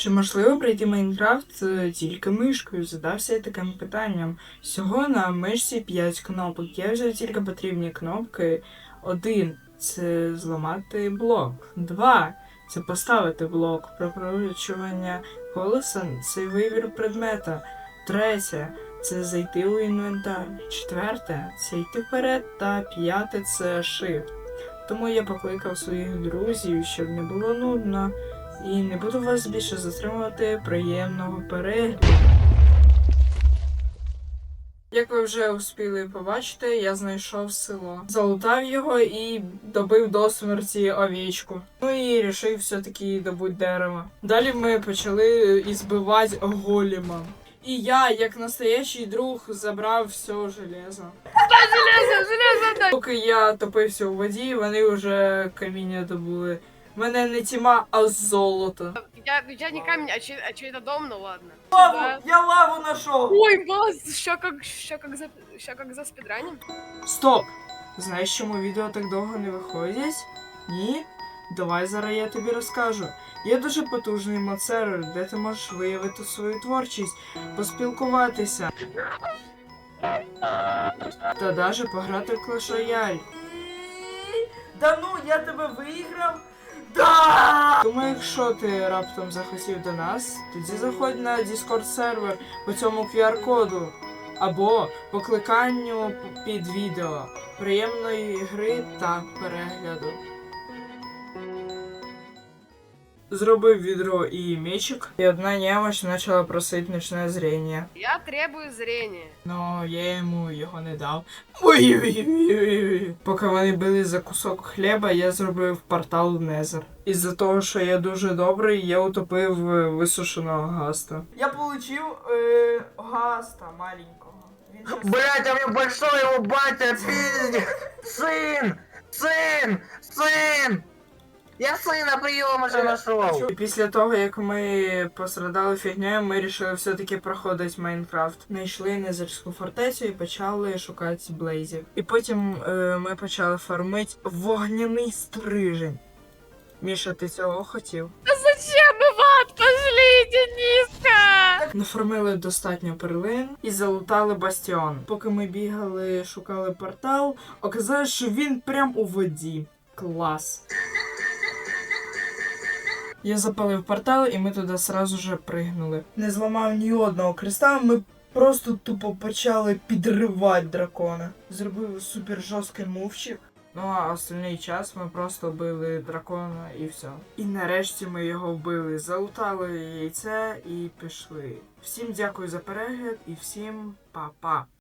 Чи можливо пройти Майнкрафт е, тільки мишкою? Задався я таким питанням. Всього на мишці 5 кнопок. Я взяв тільки потрібні кнопки. Один це зламати блок. Два це поставити блок. Прокручування колеса це вибір предмета. Третє це зайти у інвентар. Четверте це йти вперед. Та п'яте це shift. Тому я покликав своїх друзів, щоб не було нудно. І не буду вас більше затримувати приємного перегляду. Як ви вже успіли побачити, я знайшов село. Залутав його і добив до смерті овічку. Ну і рішив все-таки добути дерево. Далі ми почали ізбивати голіма. І я, як настоящий друг, забрав все железо. Железо, железо, Поки я топився у воді, вони вже каміння добули. Мене не тіма, а золото. Я, я не камень, а, чей, а чей-то дом, ну ладно. Лаву! Я лаву знайшов! Ой, бас, що как, що как за, що как за спідранем? Стоп! Знаєш, чому відео так довго не виходять? Ні? Давай зараз я тобі розкажу. Є дуже потужний мод-сервер, де ти можеш виявити свою творчість, поспілкуватися. Та даже пограти в Clash Royale. Да ну, я тебе виграв! Тому якщо ти раптом захотів до нас, тоді заходь на Discord сервер по цьому QR-коду або по кликанню під відео. Приємної гри та перегляду. Зробив відро і мечик, і одна нямочь почала просити нічне зріння. Я требую зрения. Но я йому його не дав. Ой-ой-ой-ой-ой. Поки вони били за кусок хліба, я зробив портал в Незер. Із-за того, що я дуже добрий, я утопив е, висушеного гаста. Я получив е, гаста маленького. Він щас- Блять, а мне большой его батя пиздит! Сын! Сын! Сын! Я сына прием уже нашел! І Після того, як ми пострадали фігнею, ми вирішили все-таки проходити Майнкрафт. Знайшли незерську фортецю і почали шукати блейзів. І потім е, ми почали фармити вогняний стрижень. Міша, ти цього хотів? Да зачем мы в ад пошли, Дениска? Нафармили достатньо перлин і залутали бастіон. Поки ми бігали, шукали портал, оказалось, що він прям у воді. Клас. Я запалив портал, і ми туди сразу же пригнули. Не зламав ні одного креста, ми просто тупо почали підривати дракона. Зробив супер жорсткий мувчик. Ну а остальний час ми просто били дракона і все. І нарешті ми його вбили, залутали яйце і пішли. Всім дякую за перегляд і всім па-па.